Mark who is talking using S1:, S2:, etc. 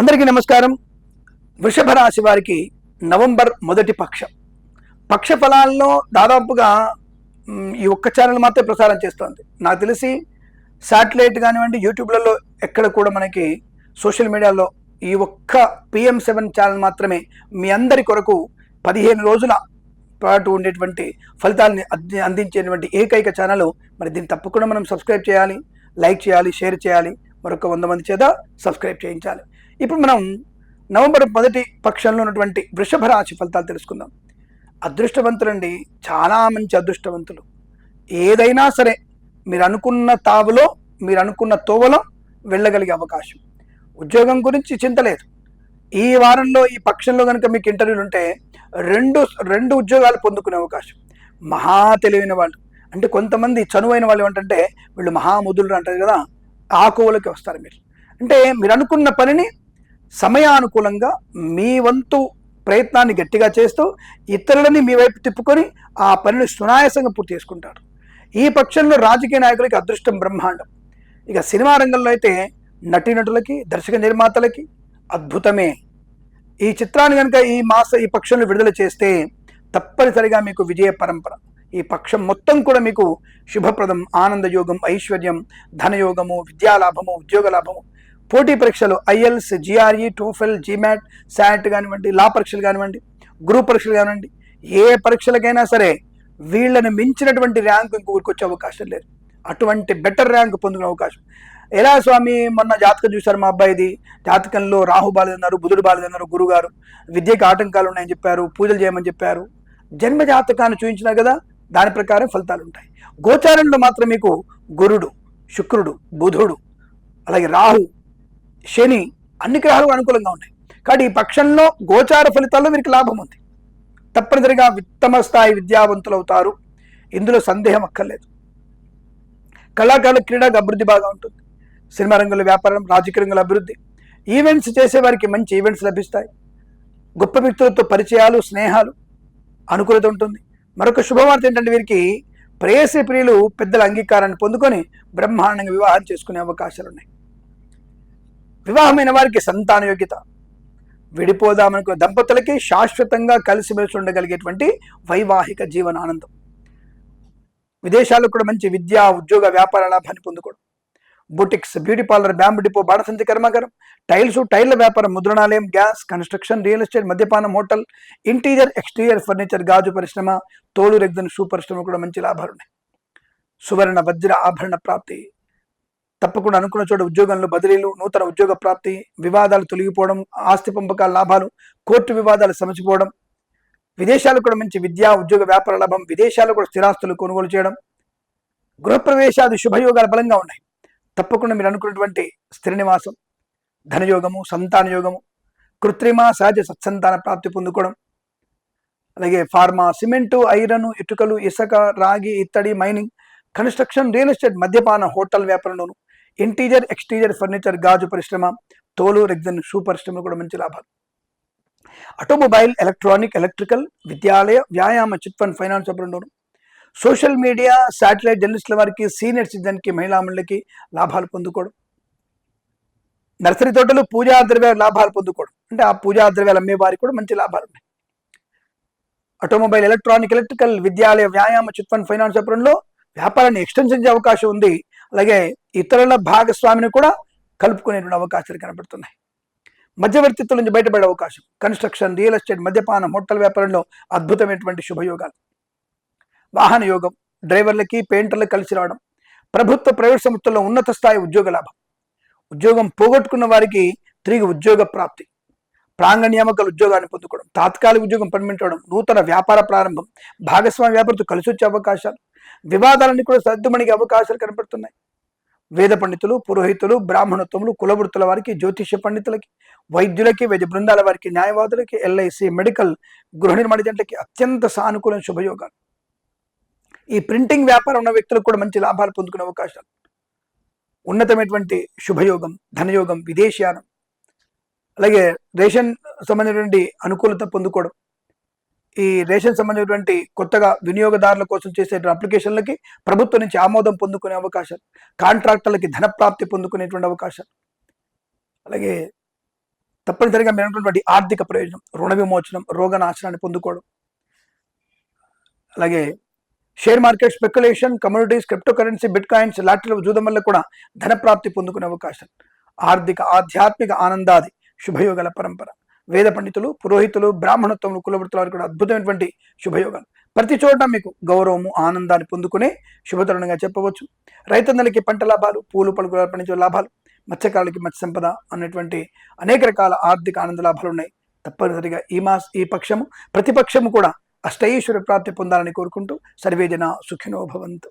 S1: అందరికీ నమస్కారం. వృషభ రాశి వారికి నవంబర్ మొదటి పక్షం. పక్ష ఫలాల్లో దాదాపుగా ఈ ఒక్క ఛానల్ మాత్రమే ప్రసారం చేస్తోంది. నాకు తెలిసి శాటిలైట్ కానివ్వండి యూట్యూబ్లలో ఎక్కడ కూడా మనకి సోషల్ మీడియాలో ఈ ఒక్క పిఎం సెవెన్ ఛానల్ మాత్రమే మీ అందరి కొరకు పదిహేను రోజుల పాటు ఉండేటువంటి ఫలితాలని అందించేటువంటి ఏకైక ఛానల్ మరి దీన్ని తప్పకుండా మనం సబ్స్క్రైబ్ చేయాలి లైక్ చేయాలి షేర్ చేయాలి. మరొక వంద మంది చేత సబ్స్క్రైబ్ చేయించాలి. ఇప్పుడు మనం నవంబర్ మొదటి పక్షంలో ఉన్నటువంటి వృషభ రాశి ఫలితాలు తెలుసుకుందాం. అదృష్టవంతులండి చాలా మంచి అదృష్టవంతులు. ఏదైనా సరే మీరు అనుకున్న తావులో మీరు అనుకున్న తోవలో వెళ్ళగలిగే అవకాశం. ఉద్యోగం గురించి చింత లేదు. ఈ వారంలో ఈ పక్షంలో కనుక మీకు ఇంటర్వ్యూలు ఉంటే రెండు రెండు ఉద్యోగాలు పొందుకునే అవకాశం. మహా తెలివైన వాళ్ళు. అంటే కొంతమంది చనువైన వాళ్ళు ఏమంటే వీళ్ళు మహాముదులు అంటారు కదా ఆ కోవలకి వస్తారు మీరు. అంటే మీరు అనుకున్న పనిని సమయానుకూలంగా మీ వంతు ప్రయత్నాన్ని గట్టిగా చేస్తూ ఇతరులని మీ వైపు తిప్పుకొని ఆ పనిని సునాయాసంగా పూర్తి చేసుకుంటారు. ఈ పక్షంలో రాజకీయ నాయకులకి అదృష్టం బ్రహ్మాండం. ఇక సినిమా రంగంలో అయితే నటీనటులకి దర్శక నిర్మాతలకి అద్భుతమే. ఈ చిత్రాన్ని కనుక ఈ మాస ఈ పక్షంలో విడుదల చేస్తే తప్పనిసరిగా మీకు విజయ పరంపర. ఈ పక్షం మొత్తం కూడా మీకు శుభప్రదం ఆనందయోగం ఐశ్వర్యం ధనయోగము విద్యాలాభము ఉద్యోగ లాభము పోటీ పరీక్షలు IELTS GRE TOEFL GMAT SAT కానివ్వండి లా పరీక్షలు కానివ్వండి గ్రూప్ పరీక్షలు కానివ్వండి ఏ పరీక్షలకైనా సరే వీళ్ళని మించినటువంటి ర్యాంక్ ఇంకొకరికి వచ్చే అవకాశం లేదు. అటువంటి బెటర్ ర్యాంక్ పొందుకునే అవకాశం. ఎలా స్వామి మొన్న జాతకం చూశారు మా అబ్బాయిది. జాతకంలో రాహు బాలేదన్నారు బుధుడు బాలేదన్నారు గురుగారు. విద్యకి ఆటంకాలు ఉన్నాయని చెప్పారు పూజలు చేయమని చెప్పారు. జన్మ జాతకాన్ని చూపించినా కదా దాని ప్రకారం ఫలితాలు ఉంటాయి. గోచారంలో మాత్రం మీకు గురుడు శుక్రుడు బుధుడు అలాగే రాహు శని అన్ని గ్రహాలు అనుకూలంగా ఉన్నాయి కాబట్టి ఈ పక్షంలో గోచార ఫలితాల్లో వీరికి లాభం ఉంది. తప్పనిసరిగా ఉత్తమ స్థాయి విద్యావంతులు అవుతారు. ఇందులో సందేహం అక్కర్లేదు. కళాకారుల క్రీడకు అభివృద్ధి బాగా ఉంటుంది. సినిమా రంగంలో వ్యాపారం రాజకీయ రంగంలో అభివృద్ధి. ఈవెంట్స్ చేసే వారికి మంచి ఈవెంట్స్ లభిస్తాయి. గొప్ప వ్యక్తులతో పరిచయాలు స్నేహాలు అనుకూలత ఉంటుంది. మరొక శుభవార్త ఏంటంటే వీరికి ప్రేయసి ప్రియులు పెద్దల అంగీకారాన్ని పొందుకొని బ్రహ్మాండంగా వివాహం చేసుకునే అవకాశాలు ఉన్నాయి వివాహమైన వారికి సంతాన యోగ్యత. విడిపోదామనుకున్న దంపతులకి శాశ్వతంగా కలిసిమెలిసి ఉండగలిగేటువంటి వైవాహిక జీవనానందం. విదేశాలు కూడా మంచి విద్యా ఉద్యోగ వ్యాపార లాభాన్ని పొందుకోవడం. Boutiques beauty parlour bamboo depot బాణసంచి కర్మాగారం టైల్స్ టైర్ల వ్యాపారం ముద్రణాలయం గ్యాస్ కన్స్ట్రక్షన్ రియల్ ఎస్టేట్ మద్యపానం హోటల్ ఇంటీరియర్ ఎక్స్టీరియర్ ఫర్నిచర్ గాజు పరిశ్రమ తోలు రెగ్జన్ షూ పరిశ్రమ కూడా మంచి లాభాలు ఉన్నాయి సువర్ణ వజ్ర ఆభరణ ప్రాప్తి. తప్పకుండా అనుకున్న చోట ఉద్యోగంలో బదిలీలు నూతన ఉద్యోగ ప్రాప్తి వివాదాలు తొలగిపోవడం ఆస్తి పంపకాల లాభాలు కోర్టు వివాదాలు సమచిపోవడం విదేశాలకు కూడా మంచి విద్యా ఉద్యోగ వ్యాపార లాభం విదేశాలు కూడా స్థిరాస్తులు కొనుగోలు చేయడం గృహప్రవేశాది శుభయోగాలు బలంగా ఉన్నాయి. తప్పకుండా మీరు అనుకున్నటువంటి స్థిర నివాసం ధనయోగము సంతాన యోగము కృత్రిమ సహజ సత్సంతాన ప్రాప్తి పొందుకోవడం అలాగే ఫార్మా సిమెంటు ఐరన్ ఇటుకలు ఇసుక రాగి ఇత్తడి మైనింగ్ కన్స్ట్రక్షన్ రియల్ ఎస్టేట్ మద్యపాన హోటల్ వ్యాపారంలోను ఇంటీరియర్ ఎక్స్టీరియర్ ఫర్నిచర్ గాజు పరిశ్రమ తోలు రెగ్జన్ షూ పరిశ్రమ కూడా మంచి లాభాలు. ఆటోమొబైల్ ఎలక్ట్రానిక్ ఎలక్ట్రికల్ విద్యాలయ వ్యాయామ చిట్ ఫండ్ ఫైనాన్స్ వ్యాపారంలోను సోషల్ మీడియా శాటిలైట్ జర్నలిస్టుల వారికి సీనియర్ సిటిజన్కి మహిళా మండలికి లాభాలు పొందుకోవడం. నర్సరీ తోటలు పూజా ద్రవ్యాల లాభాలు పొందుకోవడం. అంటే ఆ పూజా ద్రవ్యాలు అమ్మే వారికి కూడా మంచి లాభాలు ఉన్నాయి. ఆటోమొబైల్ ఎలక్ట్రానిక్ ఎలక్ట్రికల్ విద్యాలయ వ్యాయామ చిట్ ఫండ్ ఫైనాన్స్ వ్యాపారంలో వ్యాపారాన్ని ఎక్స్టెన్షన్ చేసే అవకాశం ఉంది. అలాగే ఇతరుల భాగస్వామిని కూడా కలుపుకునేటువంటి అవకాశాలు కనబడుతున్నాయి. మధ్యవర్తిత్వం నుంచి బయటపడే అవకాశం కన్స్ట్రక్షన్ రియల్ ఎస్టేట్ మద్యపానం హోటల్ వ్యాపారంలో అద్భుతమైనటువంటి శుభయోగాలు. వాహన యోగం డ్రైవర్లకి పెయింటర్లకు కలిసి రావడం ప్రభుత్వ ప్రైవేట్ సంస్థల్లో ఉన్నత స్థాయి ఉద్యోగ లాభం. ఉద్యోగం పోగొట్టుకున్న వారికి తిరిగి ఉద్యోగ ప్రాప్తి. ప్రాంగ నియామకాల ఉద్యోగాన్ని పొందుకోవడం తాత్కాలిక ఉద్యోగం పర్మనెంట్ అవడం నూతన వ్యాపార ప్రారంభం భాగస్వామి వ్యాపారంతో కలిసి వచ్చే అవకాశాలు. వివాదాలన్నీ కూడా సర్దుమణిగే అవకాశాలు కనపడుతున్నాయి. వేద పండితులు పురోహితులు బ్రాహ్మణత్వములు కులవృత్తుల వారికి జ్యోతిష్య పండితులకి వైద్యులకి వైద్య బృందాల వారికి న్యాయవాదులకి ఎల్ఐసి మెడికల్ గృహ నిర్మాణ జంటకి అత్యంత సానుకూల శుభయోగాలు. ఈ ప్రింటింగ్ వ్యాపారం ఉన్న వ్యక్తులకు కూడా మంచి లాభాలు పొందుకునే అవకాశాలు. ఉన్నతమైనటువంటి శుభయోగం ధనయోగం విదేశీయానం అలాగే రేషన్ సంబంధించినటువంటి అనుకూలత పొందుకోవడం ఈ రేషన్ సంబంధించినటువంటి కొత్తగా వినియోగదారుల కోసం చేసే అప్లికేషన్లకి ప్రభుత్వం నుంచి ఆమోదం పొందుకునే అవకాశాలు కాంట్రాక్టర్లకి ధన ప్రాప్తి పొందుకునేటువంటి అవకాశాలు. అలాగే తప్పనిసరిగా మేనటువంటి ఆర్థిక ప్రయోజనం రుణ విమోచనం రోగనాశనాన్ని పొందుకోవడం. అలాగే share market speculation communities crypto currency bitcoins లాటరీల జూదం వల్ల కూడా ధన ప్రాప్తి పొందుకునే అవకాశం ఆర్థిక ఆధ్యాత్మిక ఆనందాది శుభయోగల పరంపర. వేద పండితులు పురోహితులు బ్రాహ్మణత్వములు కులవృత్తుల వారికి కూడా అద్భుతమైనటువంటి శుభయోగాలు. ప్రతి చోట మీకు గౌరవము ఆనందాన్ని పొందుకునే శుభతరుణంగా చెప్పవచ్చు. రైతన్నలకి పంట లాభాలు పూలు పలుకుల పండించే లాభాలు మత్స్యకారులకి మత్స్య సంపద అనేటువంటి అనేక రకాల ఆర్థిక ఆనంద లాభాలు ఉన్నాయి. తప్పనిసరిగా ఈ మాస్ ఈ పక్షము ప్రతిపక్షము కూడా అష్టైశ్వర్య ప్రాప్తి పొందాలని కోరుకుంటూ సర్వేజన సుఖినో భవంతు.